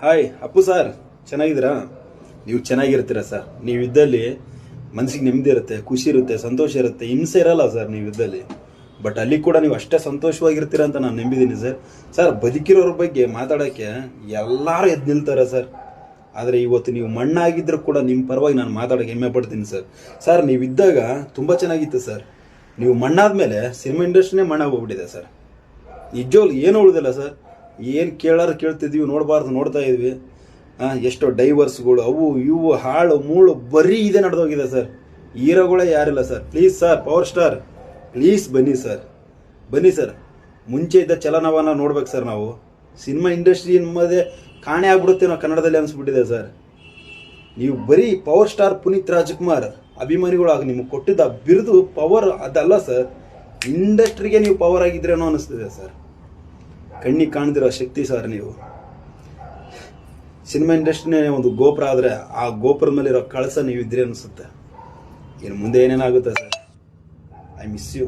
Hi Appu sir ಚೆನ್ನಾಗಿದ್ದೀರಾ? ನೀವು ಚೆನ್ನಾಗಿರ್ತೀರ sir ನೀವು ಇದ್ದಲ್ಲಿ ಮನಸ್ಸಿಗೆ ನೆಮ್ಮದಿ ಇರುತ್ತೆ, ಖುಷಿ ಇರುತ್ತೆ, ಸಂತೋಷ ಇರುತ್ತೆ. ಹಿಂಸೆ ಇರಲ್ಲ ಸರ್ ನೀವು ಇದ್ದಲ್ಲಿ. ಬಟ್ ಅಲ್ಲಿ ಕೂಡ ನೀವು ಅಷ್ಟೇ ಸಂತೋಷವಾಗಿರ್ತೀರ ಅಂತ ನಾನು ನಂಬಿದ್ದೀನಿ ಸರ್ ಸರ್ ಬದುಕಿರೋರ ಬಗ್ಗೆ ಮಾತಾಡೋಕ್ಕೆ ಎಲ್ಲರೂ ಎದ್ದು ನಿಲ್ತಾರೆ ಸರ್ ಆದರೆ ಇವತ್ತು ನೀವು ಮಣ್ಣಾಗಿದ್ದರೂ ಕೂಡ ನಿಮ್ಮ ಪರವಾಗಿ ನಾನು ಮಾತಾಡೋಕ್ಕೆ ಹೆಮ್ಮೆ ಪಡ್ತೀನಿ ಸರ್ ಸರ್ ನೀವು ಇದ್ದಾಗ ತುಂಬ ಚೆನ್ನಾಗಿತ್ತು ಸರ್ ನೀವು ಮಣ್ಣಾದ್ಮೇಲೆ ಸಿನಿಮಾ ಇಂಡಸ್ಟ್ರಿನೇ ಮಣ್ಣಾಗೋಗ್ಬಿಟ್ಟಿದೆ ಸರ್ ನಿಜವಾಗ್ಲು ಏನು ಉಳಿದಿಲ್ಲ ಸರ್ ಏನು ಕೇಳಾರು ಕೇಳ್ತಿದ್ವಿ, ನೋಡಬಾರ್ದು ನೋಡ್ತಾ ಇದ್ವಿ. ಎಷ್ಟೋ ಡೈವರ್ಸ್ಗಳು, ಅವು ಇವು ಹಾಳು ಮೂಳು ಬರೀ ಇದೇ ನಡೆದೋಗಿದೆ ಸರ್. ಹೀರೋಗಳೇ ಯಾರಿಲ್ಲ sir. Please sir, power star. Please ಬನ್ನಿ ಸರ್. ಬನ್ನಿ ಸರ್. ಮುಂಚೆ ಇದ್ದ ಚಲನವನ್ನ ನೋಡ್ಬೇಕು ಸರ್ ನಾವು. ಸಿನಿಮಾ ಇಂಡಸ್ಟ್ರಿ ಎಂಬುದೇ ಕಾಣೆ ಆಗ್ಬಿಡುತ್ತೆ ನಾವು ಕನ್ನಡದಲ್ಲಿ ಅನಿಸ್ಬಿಟ್ಟಿದೆ ಸರ್. ನೀವು ಬರೀ ಪವರ್ ಸ್ಟಾರ್ ಪುನೀತ್ ರಾಜ್ಕುಮಾರ್ ಅಭಿಮಾನಿಗಳಾಗಿ ನಿಮಗೆ ಕೊಟ್ಟಿದ್ದ ಬಿರುದು ಪವರ್ ಅದಲ್ಲ ಸರ್. ಇಂಡಸ್ಟ್ರಿಗೆ ನೀವು ಪವರ್ ಆಗಿದ್ರೇನೋ ಅನಿಸ್ತಿದೆ ಸರ್. ಕಣ್ಣಿಗೆ ಕಾಣದಿರೋ ಶಕ್ತಿ ಸರ್ ನೀವು. ಸಿನಿಮಾ ಇಂಡಸ್ಟ್ರಿನೇ ಒಂದು ಗೋಪುರ ಆದರೆ ಆ ಗೋಪುರದ ಮೇಲಿರೋ ಕಳಸ ನೀವು ಇದ್ರಿ ಅನಿಸುತ್ತೆ. ಇನ್ನು ಮುಂದೆ ಏನೇನಾಗುತ್ತೆ ಸರ್? I miss you